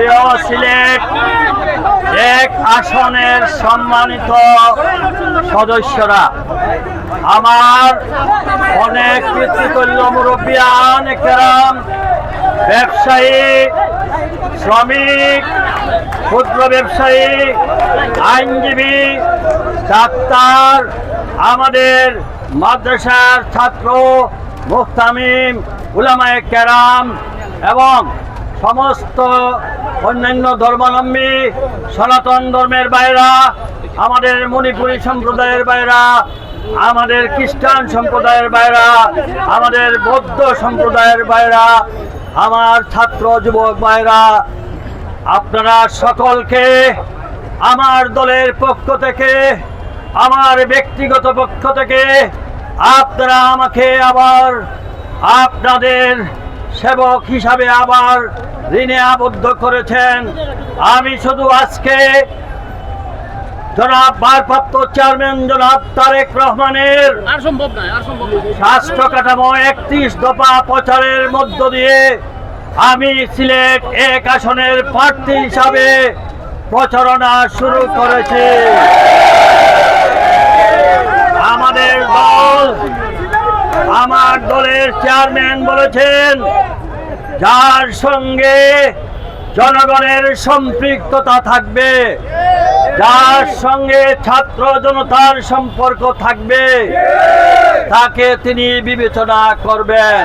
প্রিয় সিলেট, এক আসনের সম্মানিত সদস্যরা, আমার অনেক পিতৃতুল্য মুরব্বিয়ান কেরাম, ব্যবসায়ী, শ্রমিক, ক্ষুদ্র ব্যবসায়ী, আইনজীবী, ডাক্তার, আমাদের মাদ্রাসার ছাত্র মুহতামিম উলামায়ে কেরাম এবং সমস্ত অন্যান্য ধর্মাবলম্বী, সনাতন ধর্মের বাইরা, আমাদের মণিপুরী সম্প্রদায়ের বাইরা, আমাদের খ্রিস্টান সম্প্রদায়ের বাইরা, আমাদের বৌদ্ধ সম্প্রদায়ের বাইরা, আমার ছাত্র যুবক ভাইরা আপনারা সকলকে আমার দলের পক্ষ থেকে, আমার ব্যক্তিগত পক্ষ থেকে, আপনারা আমাকে আবার আপনাদের সেবক হিসাবে আবার ঋণে আবদ্ধ করেছেন। আমি শুধু আজকে জনাব ভারপ্রাপ্ত চেয়ারম্যান জনাব তারেক রহমানের রাষ্ট্র কাঠামো একত্রিশ দফা প্রচারের মধ্য দিয়ে আমি সিলেট এক আসনের প্রার্থী হিসাবে প্রচারণা শুরু করেছি আমাদের দল আমার দলের চেয়ারম্যান বলেছেন, যার সঙ্গে জনগণের সম্পৃক্ততা থাকবে, যার সঙ্গে ছাত্র জনতার সম্পর্ক থাকবে, তাকে তিনি বিবেচনা করবেন।